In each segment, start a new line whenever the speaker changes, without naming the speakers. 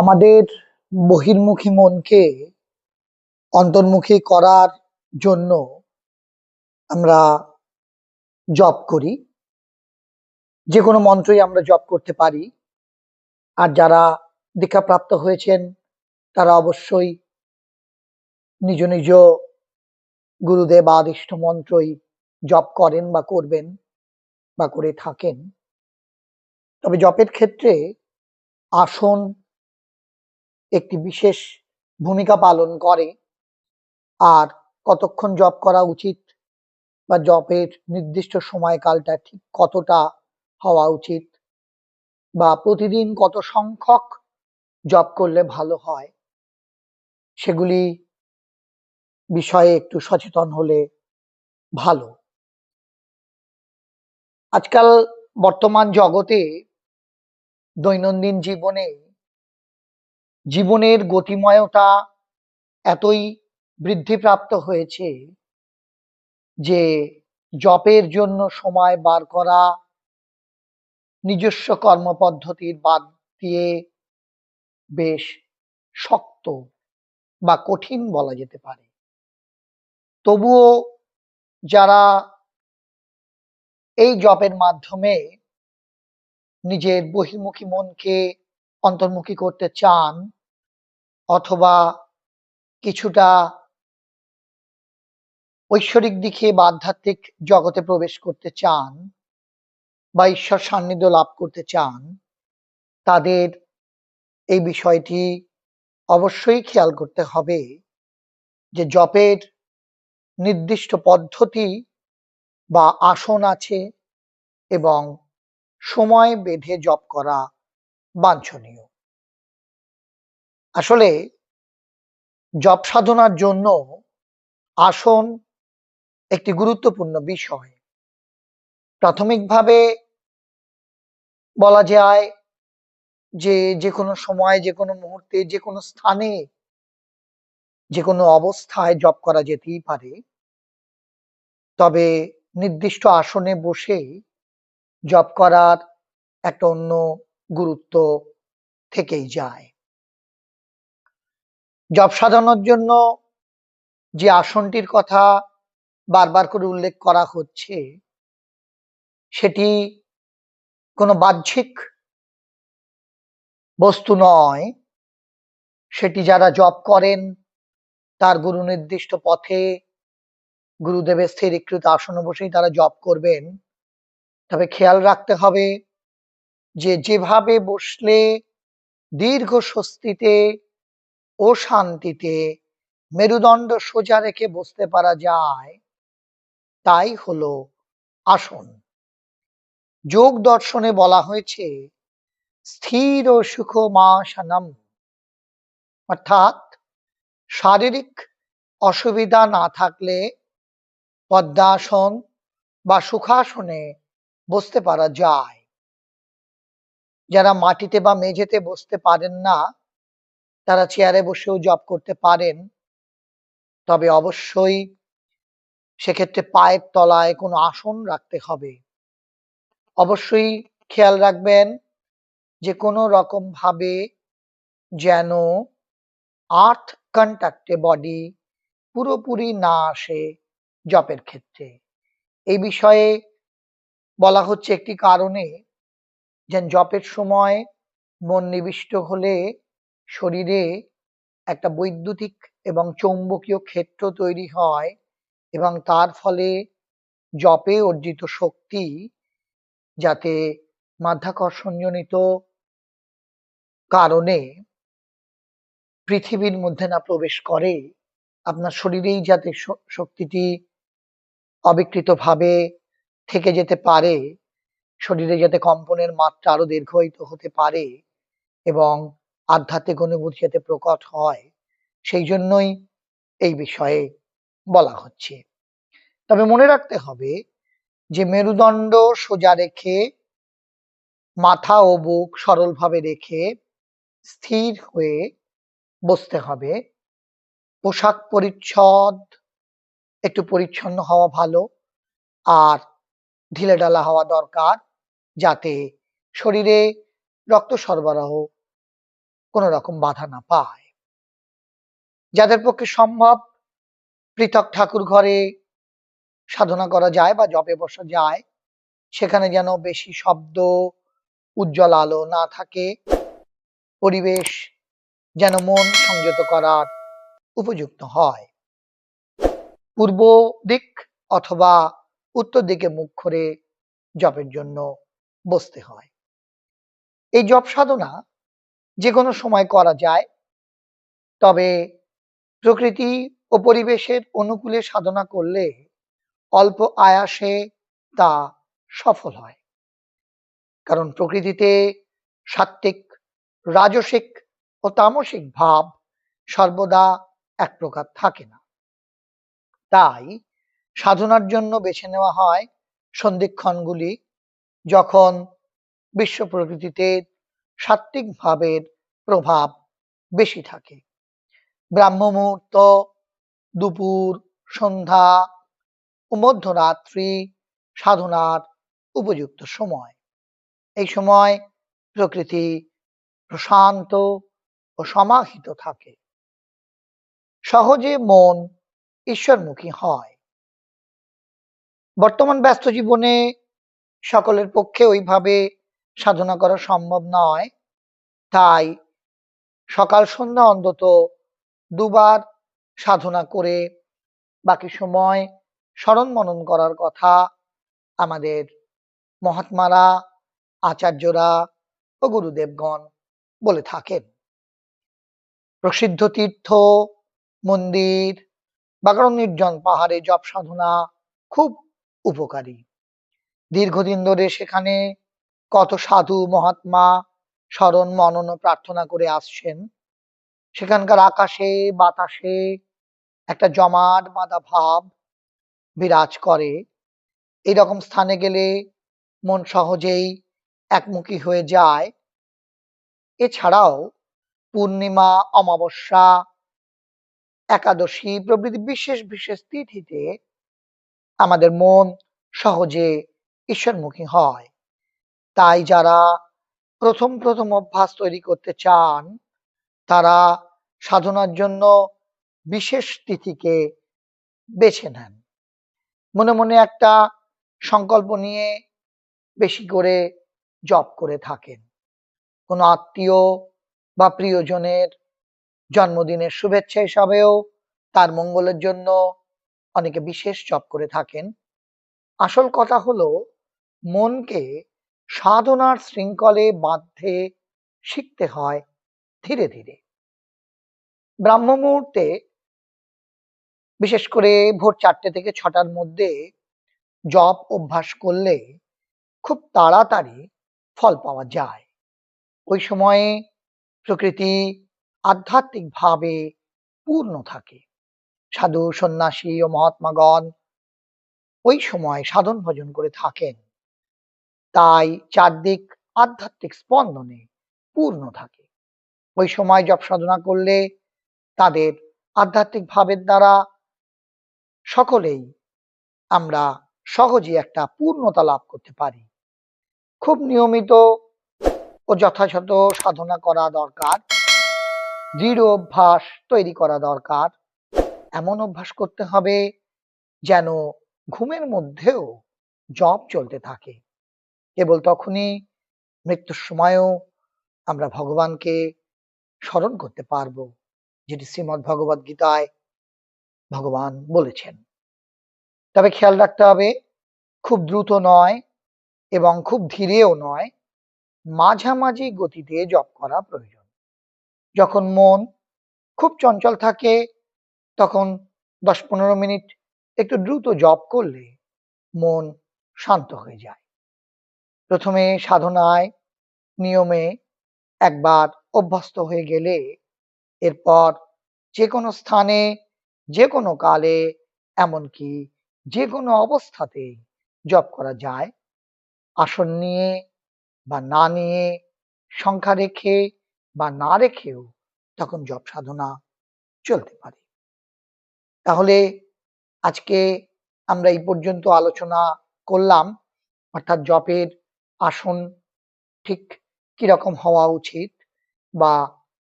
আমাদের বহির্মুখী মনকে অন্তর্মুখী করার জন্য আমরা জপ করি। যে কোনো মন্ত্রই আমরা জপ করতে পারি। আর যারা দীক্ষাপ্রাপ্ত হয়েছেন, তারা অবশ্যই নিজ নিজ গুরুদেব আদিষ্ট মন্ত্রই জপ করেন বা করবেন বা করে থাকেন। তবে জপের ক্ষেত্রে আসন একটি বিশেষ ভূমিকা পালন করে। আর কতক্ষণ জব করা উচিত বা জবের নির্দিষ্ট সময়কালটা ঠিক কতটা হওয়া উচিত বা প্রতিদিন কত সংখ্যক জব করলে ভালো হয় সেগুলি বিষয়ে একটু সচেতন হলে ভালো। আজকাল বর্তমান জগতে দৈনন্দিন জীবনে জীবনের গতিময়তা এতই বৃদ্ধিপ্রাপ্ত হয়েছে যে জপের জন্য সময় বার করা নিজস্ব কর্মপদ্ধতির বাদ দিয়ে বেশ শক্ত বা কঠিন বলা যেতে পারে। তবুও যারা এই জপের মাধ্যমে নিজের বহির্মুখী মনকে অন্তর্মুখী করতে চান অথবা কিছুটা ঐশ্বরিক দিকে বা আধ্যাত্মিক জগতে প্রবেশ করতে চান বা ঈশ্বর সান্নিধ্য লাভ করতে চান, তাদের এই বিষয়টি অবশ্যই খেয়াল করতে হবে যে জপের নির্দিষ্ট পদ্ধতি বা আসন আছে এবং সময় বেঁধে জপ করা বাঞ্ছনীয়। আসলে জপ সাধনার জন্য আসন একটি গুরুত্বপূর্ণ বিষয়। প্রাথমিকভাবে বলা যায় যে যে কোনো সময় যে কোনো মুহূর্তে যে কোনো স্থানে যে কোনো অবস্থায় জপ করা যেতেই পারে। তবে নির্দিষ্ট আসনে বসে জপ করার একটা অন্য গুরুত্ব থেকেই যায়। জব সাধনার জন্য যে আসনটির কথা বারবার করে উল্লেখ করা হচ্ছে, সেটি কোনো বাহ্যিক বস্তু নয়। সেটি যারা জপ করেন, তার গুরু নির্দিষ্ট পথে গুরুদেবের স্থিরীকৃত আসনে বসেই তারা জপ করবেন। তবে খেয়াল রাখতে হবে যে যেভাবে বসলে দীর্ঘ স্বস্তিতে ও শান্তিতে মেরুদণ্ড সোজা রেখে বসতে পারা যায়, তাই হলো আসন। যোগ দর্শনে বলা হয়েছে, স্থির ও সুখ মাসানম অর্থাৎ শারীরিক অসুবিধা না থাকলে পদ্মাসন বা সুখাসনে বসতে পারা যায়। যারা মাটিতে বা মেঝেতে বসতে পারেন না তারা চেয়ারে বসেও জব করতে পারেন। তবে অবশ্যই সেক্ষেত্রে পায়ের তলায় কোনো আসন রাখতে হবে। অবশ্যই খেয়াল রাখবেন যে কোনো রকম ভাবে যেন আর্থ কন্ট্যাক্টে বডি পুরোপুরি না আসে জপের ক্ষেত্রে। এই বিষয়ে বলা হচ্ছে একটি কারণে, যেন জপের সময় মন নিবিষ্ট হলে শরীরে একটা বৈদ্যুতিক এবং চৌম্বকীয় ক্ষেত্র তৈরি হয় এবং তার ফলে জপে অর্জিত শক্তি যাতে মাধ্যাকর্ষণজনিত কারণে পৃথিবীর মধ্যে না প্রবেশ করে, আপনার শরীরেই যাতে শক্তিটি অবিকৃতভাবে থেকে যেতে পারে, শরীরে যাতে কম্পনের মাত্রা আরও দীর্ঘায়িত হতে পারে এবং আধ্যাত্মিক অনুভূতি যাতে প্রকট হয়, সেই জন্যই এই বিষয়ে বলা হচ্ছে। তবে মনে রাখতে হবে যে মেরুদণ্ড সোজা রেখে, মাথা ও বুক সরলভাবে রেখে স্থির হয়ে বসতে হবে। পোশাক পরিচ্ছদ, একটু পরিচ্ছন্ন হওয়া ভালো আর ঢিলেঢালা হওয়া দরকার, যাতে শরীরে রক্ত সরবরাহ কোনো রকম বাধা না পায়। যাদের পক্ষে সম্ভব পৃথক ঠাকুর ঘরে সাধনা করা যায় বা জপে বসা যায়, সেখানে যেন বেশি শব্দ উজ্জ্বল আলো না থাকে, পরিবেশ যেন মন সংযত করার উপযুক্ত হয়। পূর্ব দিক অথবা উত্তর দিকে মুখ করে জপের জন্য বসতে হয়। এই জপ সাধনা যে কোনো সময় করা যায়। তবে প্রকৃতি ও পরিবেশের অনুকূলে সাধনা করলে অল্প আয়াসে তা সফল হয়। কারণ প্রকৃতিতে সাত্ত্বিক, রাজসিক ও তামসিক ভাব সর্বদা এক প্রকার থাকে না। তাই সাধনার জন্য বেছে নেওয়া হয় সন্ধিক্ষণগুলি যখন বিশ্ব প্রকৃতিতে সাত্ত্বিক ভাবের প্রভাব বেশি থাকে। ব্রাহ্ম মুহূর্ত দুপুর, সন্ধ্যা ও মধ্যরাত্রি সাধনার উপযুক্ত সময়। এই সময় প্রকৃতি প্রশান্ত ও সমাহিত থাকে। সহজে মন ঈশ্বরমুখী হয়। বর্তমান ব্যস্ত জীবনে সকলের পক্ষে ওইভাবে সাধনা করা সম্ভব নয়। তাই সকাল সন্ধ্যা অন্তত দুবার সাধনা করে বাকি সময় স্মরণ মনন করার কথা আমাদের মহাত্মারা, আচার্যরা ও গুরুদেবগণ বলে থাকেন। প্রসিদ্ধ তীর্থ, মন্দির বা কারণ নির্জন পাহাড়ে জপ সাধনা খুব উপকারী। দীর্ঘদিন ধরে সেখানে কত সাধু মহাত্মা স্মরণ মনন প্রার্থনা করে আসছেন। সেখানকার আকাশে, বাতাসে একটা জমাট বাঁধা ভাব বিরাজ করে। এরকম স্থানে গেলে মন সহজেই একমুখী হয়ে যায়। এছাড়াও পূর্ণিমা, অমাবস্যা, একাদশী প্রভৃতি বিশেষ বিশেষ তিথিতে আমাদের মন সহজে ঈশ্বরমুখী হয়। তাই যারা প্রথম প্রথম অভ্যাস তৈরি করতে চান, তারা সাধনার জন্য বিশেষ তিথিকে বেছে নেন। মনে মনে একটা সংকল্প নিয়ে বেশি করে জপ করে থাকেন। কোনো আত্মীয় বা প্রিয়জনের জন্মদিনের শুভেচ্ছা হিসাবেও তার মঙ্গলের জন্য অনেকে বিশেষ জপ করে থাকেন। আসল কথা হলো, মনকে সাধনার শৃঙ্খলে বাঁধতে শিখতে হয় ধীরে ধীরে। ব্রাহ্ম মুহূর্তে, বিশেষ করে ভোর চারটে থেকে ছটার মধ্যে জপ অভ্যাস করলে খুব তাড়াতাড়ি ফল পাওয়া যায়। ওই সময়ে প্রকৃতি আধ্যাত্মিকভাবে পূর্ণ থাকে। সাধু, সন্ন্যাসী ও মহাত্মাগণ ওই সময় সাধন ভজন করে থাকেন। তাই চারদিক আধ্যাত্মিক স্পন্দনে পূর্ণ থাকে। ওই সময় জপ সাধনা করলে তাদের আধ্যাত্মিক ভাবের দ্বারা সকলেই আমরা সহজে একটা পূর্ণতা লাভ করতে পারি। খুব নিয়মিত ও যথাযথ সাধনা করা দরকার, দৃঢ় অভ্যাস তৈরি করা দরকার। এমন অভ্যাস করতে হবে যেন ঘুমের মধ্যেও জপ চলতে থাকে। কেবল তখনই মৃত্যুর সময়ও আমরা ভগবানকে স্মরণ করতে পারব, যেটি শ্রীমৎ ভগবত গীতায় ভগবান বলেছেন। তবে খেয়াল রাখতে হবে, খুব দ্রুত নয় এবং খুব ধীরেও নয়, মাঝামাঝি গতিতে জপ করা প্রয়োজন। যখন মন খুব চঞ্চল থাকে, তখন দশ পনেরো মিনিট একটু দ্রুত জপ করলে মন শান্ত হয়ে যায়। প্রথমে সাধনায় নিয়মে একবার অভ্যস্ত হয়ে গেলে এরপর যে কোনো স্থানে যে কোনো কালে, এমনকি যে কোনো অবস্থাতে জপ করা যায়। আসন নিয়ে বা না নিয়ে, সংখ্যা রেখে বা না রেখেও তখন জপ সাধনা চলতে পারে। তাহলে আজকে আমরা এই পর্যন্ত আলোচনা করলাম। অর্থাৎ জপের আসন ঠিক কীরকম হওয়া উচিত বা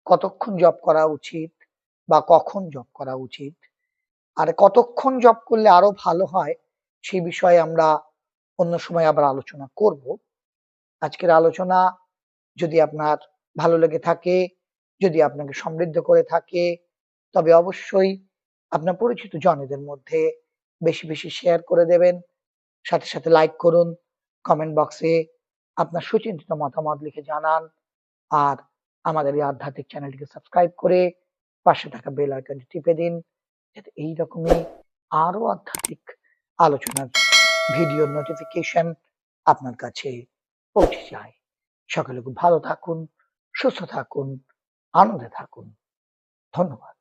কতক্ষণ জপ করা উচিত বা কখন জপ করা উচিত? আর কতক্ষণ জপ করলে আরও ভালো হয় সেই বিষয়ে আমরা অন্য সময় আবার আলোচনা করব। আজকের আলোচনা যদি আপনার ভালো লেগে থাকে, যদি আপনাকে সমৃদ্ধ করে থাকে, তবে অবশ্যই আপনার পরিচিত জনেদের মধ্যে বেশি বেশি শেয়ার করে দেবেন। সাথে সাথে লাইক করুন কমেন্ট বক্সে আপনার সুচিন্তিত মতামত লিখে জানান আর আমাদের এই আধ্যাত্মিক চ্যানেলটিকে সাবস্ক্রাইব করে পাশে থাকা বেল আইকনটি টিপে দিন যাতে এই রকমই আরও আধ্যাত্মিক আলোচনার ভিডিও নোটিফিকেশন আপনার কাছে পৌঁছে যায়। সকলে খুব ভালো থাকুন, সুস্থ থাকুন, আনন্দে থাকুন। ধন্যবাদ।